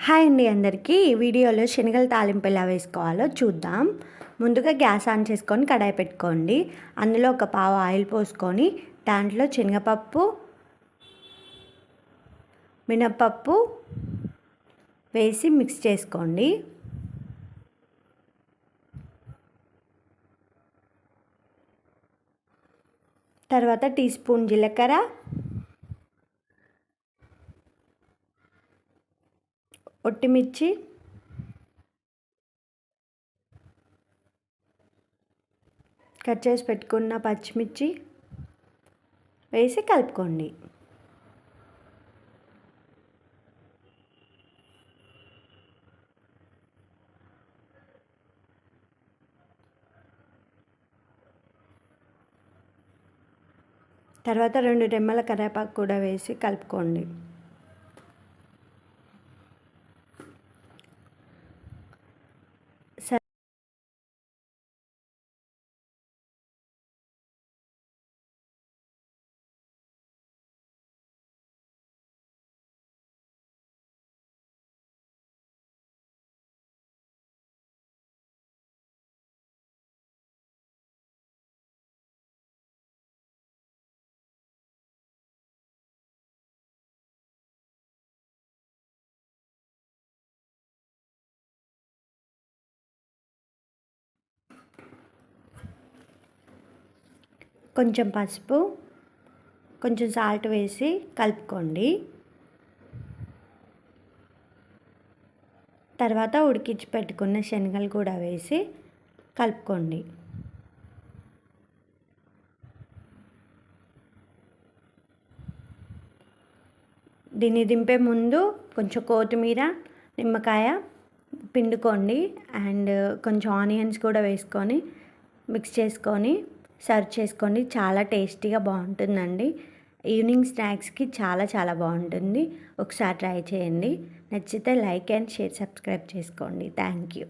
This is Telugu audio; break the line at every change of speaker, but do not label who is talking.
హాయ్ అండి అందరికీ. ఈ వీడియోలో శనగలు తాలింపు ఎలా వేసుకోవాలో చూద్దాం. ముందుగా గ్యాస్ ఆన్ చేసుకొని కడాయి పెట్టుకోండి. అందులో ఒక పావు ఆయిల్ పోసుకొని దాంట్లో శనగపప్పు మినప్పప్పు వేసి మిక్స్ చేసుకోండి. తర్వాత టీ స్పూన్ జీలకర్ర ఒట్టిమిర్చి కట్ చేసి పెట్టుకున్న పచ్చిమిర్చి వేసి కలుపుకోండి. తర్వాత రెండు రెమ్మల కరివేపాకు కూడా వేసి కలుపుకోండి. కొంచెం పసుపు కొంచెం సాల్ట్ వేసి కలుపుకోండి. తర్వాత ఉడికించి పెట్టుకున్న శనగలు కూడా వేసి కలుపుకోండి. దీన్ని దింపే ముందు కొంచెం కొత్తిమీర నిమ్మకాయ పిండుకోండి. అండ్ కొంచెం ఆనియన్స్ కూడా వేసుకొని మిక్స్ చేసుకొని సర్వ్ చేసుకోండి. చాలా టేస్టీగా బాగుంటుందండి. ఈవినింగ్ స్నాక్స్కి చాలా చాలా బాగుంటుంది. ఒకసారి ట్రై చేయండి. నచ్చితే లైక్ అండ్ షేర్ సబ్స్క్రైబ్ చేసుకోండి. Thank you.